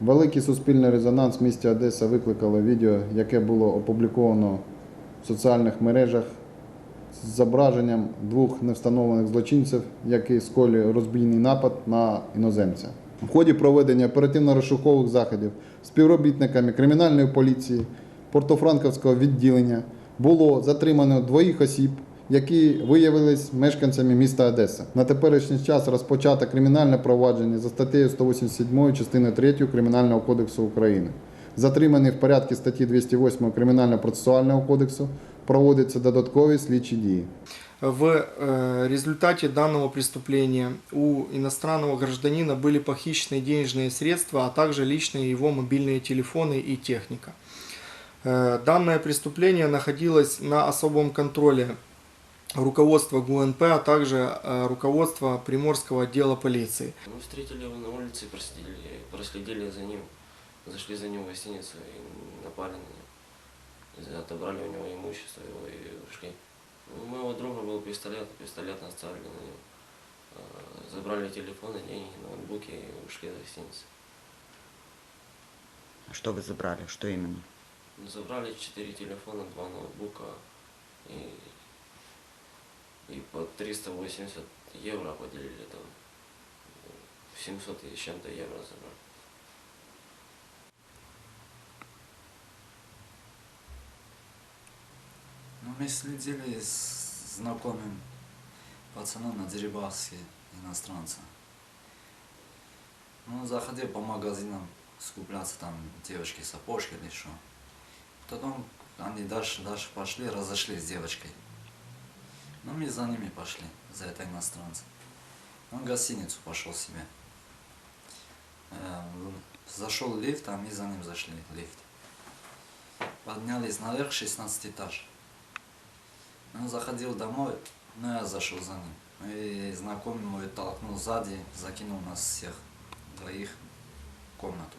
Великий суспільний резонанс в місті Одеса викликало відео, яке було опубліковано в соціальних мережах з зображенням двох невстановлених злочинців, які скоювали розбійний напад на іноземця. В ході проведення оперативно-розшукових заходів співробітниками кримінальної поліції Портофранковського відділення було затримано двоїх осіб, які виявились мешканцями міста Одеса. На теперішній час розпочато кримінальне провадження за статтею 187 частини 3 Кримінального кодексу України. Затриманий в порядку статті 208 Кримінально-процесуального кодексу проводяться додаткові слідчі дії. В э, результате данного преступления у иностранного гражданина были похищены денежные средства, а также личные его мобильные телефоны и техника. Э, Данное преступление находилось на особом контроле руководства ГУНП, а также э, руководства Приморского отдела полиции. Мы встретили его на улице, проследили, проследили за ним, зашли за ним в гостиницу и напали на него. И Отобрали у него имущество его и ушли. У моего друга был пистолет, пистолет оставили на него. Э, Забрали телефоны, деньги, ноутбуки и ушли из гостиницы. Что вы забрали? Что именно? Забрали четыре телефона, два ноутбука и, и по 380 евро поделили там. 700 и чем-то евро забрали. Ну, мы следили с знакомым пацаном на Дерибаске, иностранца. Ну, заходил по магазинам скупляться там девочки сапожки или что. Потом они дальше, дальше пошли, разошлись с девочкой. Ну, мы за ними пошли, за это иностранца. Он в гостиницу пошел себе. Э, Зашел лифт, а мы за ним зашли в лифт. Поднялись наверх, 16 этаж. Он заходил домой, ну я зашел за ним. И знакомый мой толкнул сзади, закинул нас всех двоих в комнату.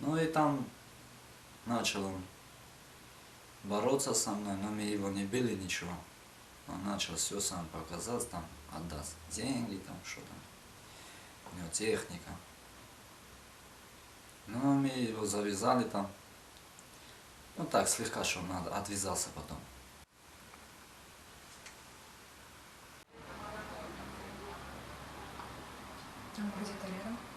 Ну и там начал он бороться со мной, но мы его не били, ничего. Он начал все сам показать, там отдаст деньги, там что там. У него техника. Ну, мы его завязали там. Ну так, слегка, что надо, отвязался потом. Он где-то.